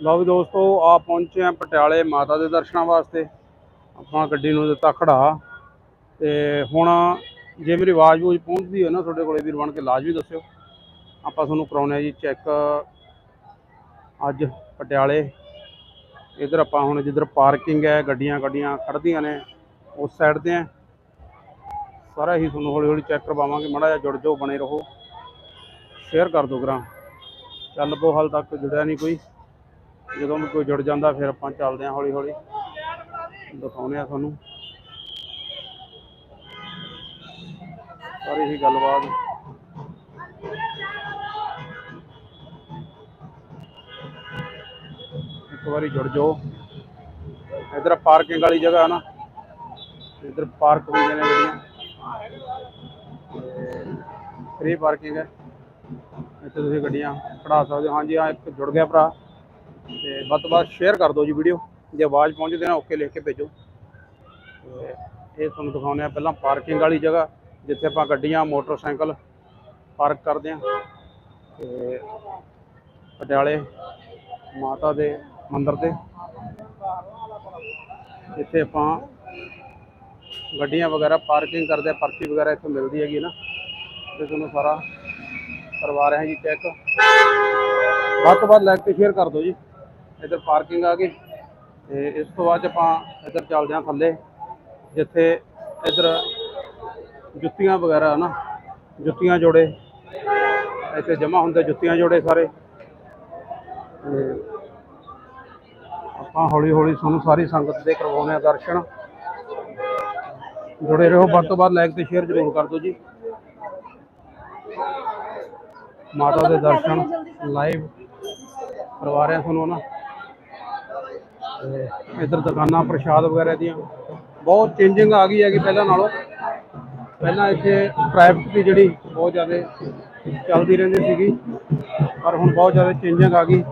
ਲਓ ਵੀ ਦੋਸਤੋ, ਆ ਪਹੁੰਚੇ ਆ ਪਟਿਆਲੇ ਮਾਤਾ ਦੇ ਦਰਸ਼ਨਾਂ ਵਾਸਤੇ। ਆਪਾਂ ਗੱਡੀ ਨੂੰ ਦਿੱਤਾ ਖੜਾ। ਤੇ ਹੁਣ ਜੇ ਮੇਰੀ ਆਵਾਜ਼ ਵੂਜ ਪਹੁੰਚਦੀ ਹੈ ਨਾ ਤੁਹਾਡੇ ਕੋਲੇ ਵੀਰ ਬਣ ਕੇ ਲਾਜ਼ਮੀ ਦੱਸਿਓ। ਆਪਾਂ ਤੁਹਾਨੂੰ ਕਰਾਉਣੇ ਆ ਜੀ ਚੈੱਕ ਅੱਜ ਪਟਿਆਲੇ। ਇਧਰ ਆਪਾਂ ਹੁਣ ਜਿੱਧਰ ਪਾਰਕਿੰਗ ਹੈ, ਗੱਡੀਆਂ ਗੱਡੀਆਂ ਖੜਦੀਆਂ ਨੇ, ਉਸ ਸਾਈਡ ਤੇ ਆ ਸਾਰਾ ਹੀ ਤੁਹਾਨੂੰ ਹੌਲੀ ਹੌਲੀ ਚੈੱਕ ਕਰਵਾਵਾਂਗੇ, ਮਾੜਾ ਜਿਹਾ ਜੁੜ ਜਾਓ, ਬਣੇ ਰਹੋ। ਸ਼ੇਅਰ ਕਰ ਦਿਓ ਗਰਾਂ ਚੱਲ ਪੋ ਹਾਲ ਤੱਕ ਜੁੜਿਆ ਨਹੀਂ ਕੋਈ। ਜਦੋਂ ਵੀ ਕੋਈ ਜੁੜ ਜਾਂਦਾ ਫਿਰ ਆਪਾਂ ਚੱਲਦੇ ਹਾਂ ਹੌਲੀ ਹੌਲੀ। ਦਿਖਾਉਂਦੇ ਆ ਤੁਹਾਨੂੰ। ਸਾਰੀ ਹੀ ਗੱਲਬਾਤ। ਇੱਕ ਵਾਰੀ ਜੁੜ ਜਾਓ। ਇਧਰ ਪਾਰਕਿੰਗ ਵਾਲੀ ਜਗ੍ਹਾ ਨਾ। ਇਧਰ ਪਾਰਕ ਹੁੰਦੇ ਨੇ ਜਿਹੜੀਆਂ। ਫ੍ਰੀ ਪਾਰਕਿੰਗ ਹੈ। ਇੱਥੇ ਤੁਸੀਂ ਗੱਡੀਆਂ ਖੜਾ ਸਕਦੇ ਹੋ। ਹਾਂਜੀ, ਹਾਂ, ਇੱਕ ਜੁੜ ਗਿਆ ਭਰਾ। ਤੇ ਵੱਧ ਤੋਂ ਵੱਧ ਸ਼ੇਅਰ ਕਰ ਦਿਓ ਜੀ ਵੀਡੀਓ ਜੇ ਆਵਾਜ਼ ਪਹੁੰਚਦੇ ਨਾ ਓਕੇ ਲਿਖ ਕੇ ਭੇਜੋ। ਤੇ ਇਹ ਤੁਹਾਨੂੰ ਦਿਖਾਉਂਦੇ ਆ ਪਹਿਲਾਂ ਪਾਰਕਿੰਗ ਵਾਲੀ ਜਗ੍ਹਾ, ਜਿੱਥੇ ਆਪਾਂ ਗੱਡੀਆਂ, ਮੋਟਰਸਾਈਕਲ ਪਾਰਕ ਕਰਦੇ ਹਾਂ। ਤੇ ਪਟਿਆਲੇ ਮਾਤਾ ਦੇ ਮੰਦਿਰ ਤੇ। ਇੱਥੇ ਆਪਾਂ ਗੱਡੀਆਂ ਵਗੈਰਾ ਪਾਰਕਿੰਗ ਕਰਦੇ ਆ ਪਰਚੀ ਵਗੈਰਾ ਇੱਥੋਂ ਮਿਲਦੀ ਹੈਗੀ ਨਾ। ਤੇ ਤੁਹਾਨੂੰ ਸਾਰਾ ਕਰਵਾ ਰਹੇ ਹਾਂ ਜੀ ਚੈੱਕ ਵੱਧ ਤੋਂ ਵੱਧ ਲਾਈਕ ਤੇ ਸ਼ੇਅਰ ਕਰ ਦਿਓ ਜੀ। ਇੱਧਰ ਪਾਰਕਿੰਗ ਆ ਗਈ ਤੇ ਇਸ ਤੋਂ ਬਾਅਦ ਆਪਾਂ ਇੱਧਰ ਚੱਲਦੇ ਹਾਂ ਥੱਲੇ, ਜਿੱਥੇ ਇੱਧਰ ਜੁੱਤੀਆਂ ਵਗੈਰਾ ਨਾ, ਜੁੱਤੀਆਂ ਜੋੜੇ, ਇੱਥੇ ਜਮ੍ਹਾਂ ਹੁੰਦੇ ਜੁੱਤੀਆਂ ਜੋੜੇ ਸਾਰੇ। ਆਪਾਂ ਹੌਲੀ ਹੌਲੀ ਤੁਹਾਨੂੰ ਸਾਰੀ ਸੰਗਤ ਦੇ ਕਰਵਾਉਣੇ ਆ ਦਰਸ਼ਨ। ਜੁੜੇ ਰਹੋ, ਵੱਧ ਤੋਂ ਵੱਧ ਲਾਈਕ ਤੇ ਸ਼ੇਅਰ ਜ਼ਰੂਰ ਕਰ ਦਿਓ ਜੀ। ਮਾਤਾ ਦੇ ਦਰਸ਼ਨ ਲਾਈਵ ਕਰਵਾ ਰਿਹਾ ਤੁਹਾਨੂੰ ਨਾ ਇੱਧਰ ਦੁਕਾਨਾਂ ਪ੍ਰਸ਼ਾਦ ਵਗੈਰਾ ਦੀਆਂ। ਬਹੁਤ ਚੇਂਜਿੰਗ ਆ ਗਈ ਹੈਗੀ ਪਹਿਲਾਂ ਨਾਲੋਂ। ਪਹਿਲਾਂ ਇੱਥੇ ਟ੍ਰੈਫਿਕ ਦੀ ਜਿਹੜੀ ਬਹੁਤ ਜ਼ਿਆਦਾ ਚੱਲਦੀ ਰਹਿੰਦੀ ਸੀਗੀ, ਪਰ ਹੁਣ ਬਹੁਤ ਜ਼ਿਆਦਾ ਚੇਂਜਿੰਗ ਆ ਗਈ।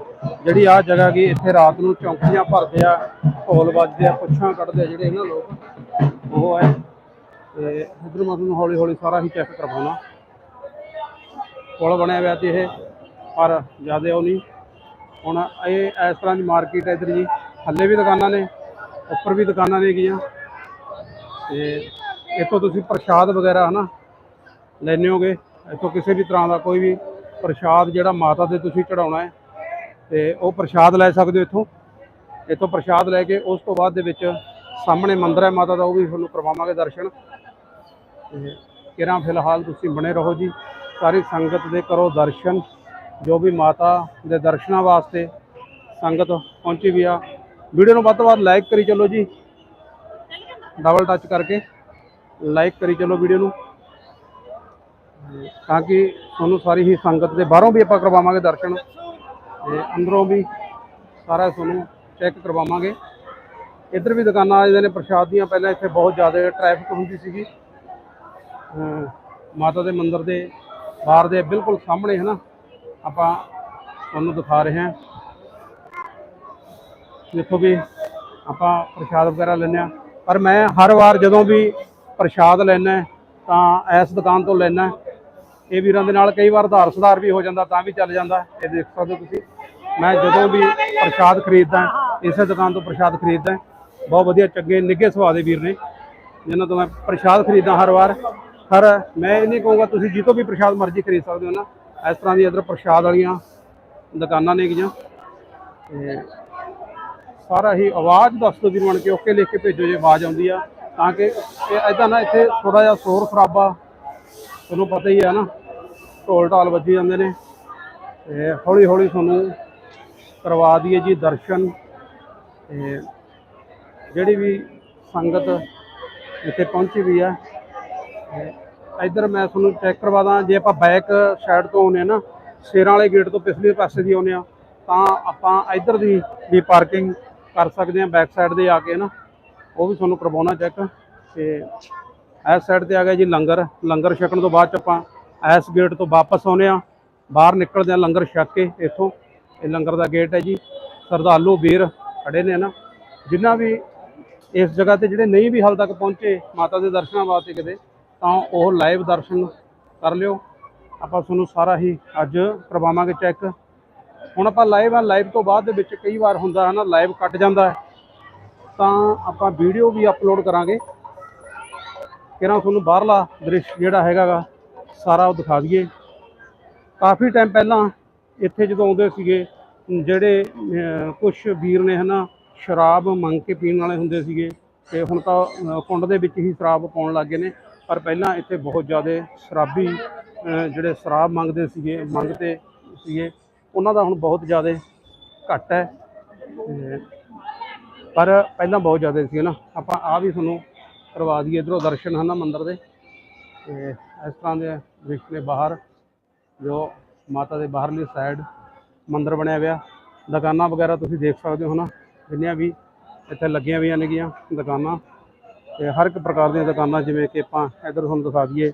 ਜਿਹੜੀ ਆ ਜਗ੍ਹਾ ਗਈ ਇੱਥੇ ਰਾਤ ਨੂੰ ਚੌਂਕੀਆਂ ਭਰਦੇ ਆ, ਢੋਲ ਵੱਜਦੇ ਆ, ਪੁੱਛਾਂ ਕੱਢਦੇ ਆ ਜਿਹੜੇ ਇਹਨਾਂ ਲੋਕ। ਉਹ ਹੈ। ਤੇ ਇੱਧਰ ਮੈਂ ਤੁਹਾਨੂੰ ਹੌਲੀ ਹੌਲੀ ਸਾਰਾ ਹੀ ਚੈੱਕ ਕਰਵਾਉਣਾ। ਪੁਲ ਬਣਿਆ ਹੋਇਆ ਤੇ ਇਹ, ਪਰ ਜ਼ਿਆਦਾ ਉਹ ਨਹੀਂ। ਹੁਣ ਇਹ ਇਸ ਤਰ੍ਹਾਂ ਦੀ ਮਾਰਕੀਟ ਹੈ ਇੱਧਰ ਜੀ। ਥੱਲੇ ਵੀ ਦੁਕਾਨਾਂ ਨੇ, ਉੱਪਰ ਵੀ ਦੁਕਾਨਾਂ ਨੇ ਗੀਆਂ। ਤੇ ਇੱਥੋਂ ਤੁਸੀਂ ਪ੍ਰਸ਼ਾਦ ਵਗੈਰਾ ਹਨਾ ਲੈਣੇ ਹੋਗੇ। ਇੱਥੋਂ ਕਿਸੇ ਵੀ ਤਰ੍ਹਾਂ ਦਾ ਕੋਈ ਵੀ ਪ੍ਰਸ਼ਾਦ ਜਿਹੜਾ ਮਾਤਾ ਦੇ ਤੁਸੀਂ ਚੜਾਉਣਾ ਹੈ, ਤੇ ਉਹ ਪ੍ਰਸ਼ਾਦ ਲੈ ਸਕਦੇ ਹੋ ਇੱਥੋਂ। ਇੱਥੋਂ ਪ੍ਰਸ਼ਾਦ ਲੈ ਕੇ ਉਸ ਤੋਂ ਬਾਅਦ ਦੇ ਵਿੱਚ ਸਾਹਮਣੇ ਮੰਦਿਰ ਹੈ ਮਾਤਾ ਦਾ, ਉਹ ਵੀ ਤੁਹਾਨੂੰ ਕਰਵਾਵਾਂਗੇ ਦਰਸ਼ਨ। ਤੇ ਕਿਰਾਂ ਫਿਲਹਾਲ ਤੁਸੀਂ ਬਣੇ ਰਹੋ ਜੀ। ਸਾਰੀ ਸੰਗਤ ਦੇ ਕਰੋ ਦਰਸ਼ਨ। ਜੋ ਵੀ ਮਾਤਾ ਦੇ ਦਰਸ਼ਨਾਂ ਵਾਸਤੇ ਸੰਗਤ ਪਹੁੰਚੀ ਵੀ ਆ। ਵੀਡੀਓ ਨੂੰ ਵੱਧ ਤੋਂ ਵੱਧ ਲਾਈਕ ਕਰੀ ਚੱਲੋ ਜੀ। ਡਬਲ ਟੱਚ ਕਰਕੇ ਲਾਈਕ ਕਰੀ ਚੱਲੋ ਵੀਡੀਓ ਨੂੰ। ਤਾਂ ਕਿ ਤੁਹਾਨੂੰ ਸਾਰੀ ਹੀ ਸੰਗਤ ਦੇ ਬਾਹਰੋਂ ਵੀ ਆਪਾਂ ਕਰਵਾਵਾਂਗੇ ਦਰਸ਼ਨ। ਤੇ ਅੰਦਰੋਂ ਵੀ ਸਾਰਾ ਤੁਹਾਨੂੰ ਚੈੱਕ ਕਰਵਾਵਾਂਗੇ। ਇੱਧਰ ਵੀ ਦੁਕਾਨਾਂ ਆ ਜਾਂਦੇ ਨੇ, ਪ੍ਰਸ਼ਾਦ ਦੀਆਂ। ਪਹਿਲਾਂ ਇੱਥੇ ਬਹੁਤ ਜ਼ਿਆਦਾ ਟ੍ਰੈਫਿਕ ਹੁੰਦੀ ਸੀਗੀ। ਮਾਤਾ ਦੇ ਮੰਦਿਰ ਦੇ ਬਾਹਰ ਦੇ ਬਿਲਕੁਲ ਸਾਹਮਣੇ ਹੈ ਨਾ। ਆਪਾਂ ਤੁਹਾਨੂੰ ਦਿਖਾ ਰਹੇ ਹਾਂ। ਦੇਖੋ ਵੀ ਆਪਾਂ ਪ੍ਰਸ਼ਾਦ ਵਗੈਰਾ ਲੈਂਦੇ ਆ ਪਰ ਮੈਂ ਹਰ ਵਾਰ ਜਦੋਂ ਵੀ ਪ੍ਰਸ਼ਾਦ ਲੈਣਾ ਤਾਂ ਇਸ ਦੁਕਾਨ ਤੋਂ ਲੈਣਾ ਇਹ ਵੀਰਾਂ ਦੇ ਨਾਲ ਕਈ ਵਾਰ ਆਧਾਰ ਸੁਧਾਰ ਵੀ ਹੋ ਜਾਂਦਾ, ਤਾਂ ਵੀ ਚੱਲ ਜਾਂਦਾ। ਇਹ ਦੇਖ ਸਕਦੇ ਹੋ ਤੁਸੀਂ। ਮੈਂ ਜਦੋਂ ਵੀ ਪ੍ਰਸ਼ਾਦ ਖਰੀਦਦਾ ਇਸੇ ਦੁਕਾਨ ਤੋਂ ਪ੍ਰਸ਼ਾਦ ਖਰੀਦਦਾ ਬਹੁਤ ਵਧੀਆ, ਚੰਗੇ, ਨਿੱਘੇ ਸੁਭਾਅ ਦੇ ਵੀਰ ਨੇ, ਜਿਨ੍ਹਾਂ ਤੋਂ ਮੈਂ ਪ੍ਰਸ਼ਾਦ ਖਰੀਦਦਾ ਹਰ ਵਾਰ। ਹਰ ਮੈਂ ਇਹ ਨਹੀਂ ਕਹੂੰਗਾ, ਤੁਸੀਂ ਜਿੱਥੋਂ ਵੀ ਪ੍ਰਸ਼ਾਦ ਮਰਜ਼ੀ ਖਰੀਦ ਸਕਦੇ ਹੋ ਨਾ। ਇਸ ਤਰ੍ਹਾਂ ਦੀ ਇੱਧਰ ਪ੍ਰਸ਼ਾਦ ਵਾਲੀਆਂ ਦੁਕਾਨਾਂ ਨੇ ਗੀਆਂ। ਤੇ ਸਾਰਾ ਹੀ ਆਵਾਜ਼ ਦੱਸ ਦਿਓ ਵੀਰ ਬਣ ਕੇ ਓਕੇ ਲਿਖ ਕੇ ਭੇਜੋ ਜੇ ਆਵਾਜ਼ ਆਉਂਦੀ ਆ, ਤਾਂ ਕਿ ਇਹ ਐਦਾਂ ਨਾ ਇੱਥੇ ਥੋੜਾ ਜਿਹਾ ਸ਼ੋਰ ਖਰਾਬਾ ਤੁਹਾਨੂੰ ਪਤਾ ਹੀ ਆ ਨਾ, ਢੋਲ ਢਾਲ ਵੱਜੀ ਜਾਂਦੇ ਨੇ। ਤੇ ਹੌਲੀ ਹੌਲੀ ਤੁਹਾਨੂੰ ਕਰਵਾ ਦਈਏ ਜੀ ਦਰਸ਼ਨ। ਤੇ ਜਿਹੜੀ ਵੀ ਸੰਗਤ ਇੱਥੇ ਪਹੁੰਚੀ ਵੀ ਆ ਇੱਧਰ ਮੈਂ ਤੁਹਾਨੂੰ ਚੈੱਕ ਕਰਵਾ ਦਾਂ, ਜੇ ਆਪਾਂ ਬੈਕ ਸਾਈਡ ਤੋਂ ਆਉਂਦੇ ਆ ਨਾ, ਸ਼ੇਰਾਂ ਵਾਲੇ ਗੇਟ ਤੋਂ ਪਿਛਲੇ ਪਾਸੇ ਦੀ ਆਉਂਦੇ ਆ ਤਾਂ ਆਪਾਂ ਇੱਧਰ ਦੀ ਵੀ ਪਾਰਕਿੰਗ ਕਰ ਸਕਦੇ ਆ ਬੈਕ ਸਾਈਡ ਦੇ ਆ ਕੇ ਨਾ, ਉਹ ਵੀ ਤੁਹਾਨੂੰ ਕਰਵਾਉਣਾ ਚੈੱਕ ਤੇ ਇਸ ਸਾਈਡ ਤੇ ਆ ਗਿਆ ਜੀ ਲੰਗਰ ਲੰਗਰ ਛਕਣ ਤੋਂ ਬਾਅਦ ਚ ਆਪਾਂ ਇਸ ਗੇਟ ਤੋਂ ਵਾਪਸ ਆਉਂਦੇ ਆ ਬਾਹਰ ਨਿਕਲਦੇ ਆ ਲੰਗਰ ਛਕ ਕੇ ਇੱਥੋਂ, ਇਹ ਲੰਗਰ ਦਾ ਗੇਟ ਹੈ ਜੀ ਸਰਦਾਲੂ ਵੀਰ ਖੜੇ ਨੇ ਨਾ ਜਿਨ੍ਹਾਂ ਵੀ ਇਸ ਜਗ੍ਹਾ ਤੇ ਜਿਹੜੇ ਨਹੀਂ ਵੀ ਹਾਲ ਤੱਕ ਪਹੁੰਚੇ, ਮਾਤਾ ਦੇ ਦਰਸ਼ਨਾਂ ਵਾਸਤੇ ਕਿਤੇ ਤਾਂ ਉਹ ਲਾਈਵ ਦਰਸ਼ਨ ਕਰ ਲਿਓ। ਆਪਾਂ ਤੁਹਾਨੂੰ ਸਾਰਾ ਹੀ ਅੱਜ ਕਰਵਾਵਾਂਗੇ ਚੈੱਕ। ਹੁਣ ਆਪਾਂ ਲਾਈਵ ਆ, ਲਾਈਵ ਤੋਂ ਬਾਅਦ ਦੇ ਵਿੱਚ ਕਈ ਵਾਰ ਹੁੰਦਾ ਹੈ ਨਾ ਲਾਈਵ ਕੱਟ ਜਾਂਦਾ ਹੈ। ਤਾਂ ਆਪਾਂ ਵੀਡੀਓ ਵੀ ਅਪਲੋਡ ਕਰਾਂਗੇ। ਕਿਰਾਂ ਤੁਹਾਨੂੰ ਬਾਹਰਲਾ ਦ੍ਰਿਸ਼ ਜਿਹੜਾ ਹੈਗਾਗਾ, ਸਾਰਾ ਉਹ ਦਿਖਾ ਦਈਏ। ਕਾਫੀ ਟਾਈਮ ਪਹਿਲਾਂ ਇੱਥੇ ਜਦੋਂ ਆਉਂਦੇ ਸੀਗੇ, ਜਿਹੜੇ ਕੁਝ ਵੀਰ ਨੇ ਹਨਾ, ਸ਼ਰਾਬ ਮੰਗ ਕੇ ਪੀਣ ਵਾਲੇ ਹੁੰਦੇ ਸੀਗੇ, ਤੇ ਹੁਣ ਤਾਂ ਕੁੰਡ ਦੇ ਵਿੱਚ ਹੀ ਸ਼ਰਾਬ ਪਾਉਣ ਲੱਗ ਗਏ ਨੇ। ਪਰ ਪਹਿਲਾਂ ਇੱਥੇ ਬਹੁਤ ਜ਼ਿਆਦਾ ਸ਼ਰਾਬੀ ਜਿਹੜੇ ਸ਼ਰਾਬ ਮੰਗਦੇ ਸੀਗੇ ਮੰਗਦੇ ਸੀਗੇ, ਉਹਨਾਂ ਦਾ ਹੁਣ ਬਹੁਤ ਜ਼ਿਆਦਾ ਘੱਟ ਹੈ। ਪਰ ਪਹਿਲਾਂ ਬਹੁਤ ਜ਼ਿਆਦਾ ਸੀ ਨਾ। ਆਪਾਂ ਆ ਵੀ ਤੁਹਾਨੂੰ ਕਰਵਾ ਦਈਏ, ਇਧਰੋਂ ਦਰਸ਼ਨ ਹਨ ਨਾ ਮੰਦਿਰ ਦੇ। ਤੇ ਇਸ ਤਰ੍ਹਾਂ ਦੇ ਦ੍ਰਿਸ਼ ਨੇ ਬਾਹਰ, ਜੋ ਮਾਤਾ ਦੇ ਬਾਹਰਲੀ ਸਾਈਡ ਮੰਦਿਰ ਬਣਿਆ ਹੋਇਆ। ਦੁਕਾਨਾਂ ਵਗੈਰਾ ਤੁਸੀਂ ਦੇਖ ਸਕਦੇ ਹੋ ਨਾ ਜਿੰਨੀਆਂ ਵੀ ਇੱਥੇ ਲੱਗੀਆਂ ਹੋਈਆਂ ਨੇਗੀਆਂ ਦੁਕਾਨਾਂ। ਤੇ ਹਰ ਇੱਕ ਪ੍ਰਕਾਰ ਦੀਆਂ ਦੁਕਾਨਾਂ ਜਿਵੇਂ ਕਿ ਆਪਾਂ ਇੱਧਰ ਤੁਹਾਨੂੰ ਦਿਖਾ ਦਈਏ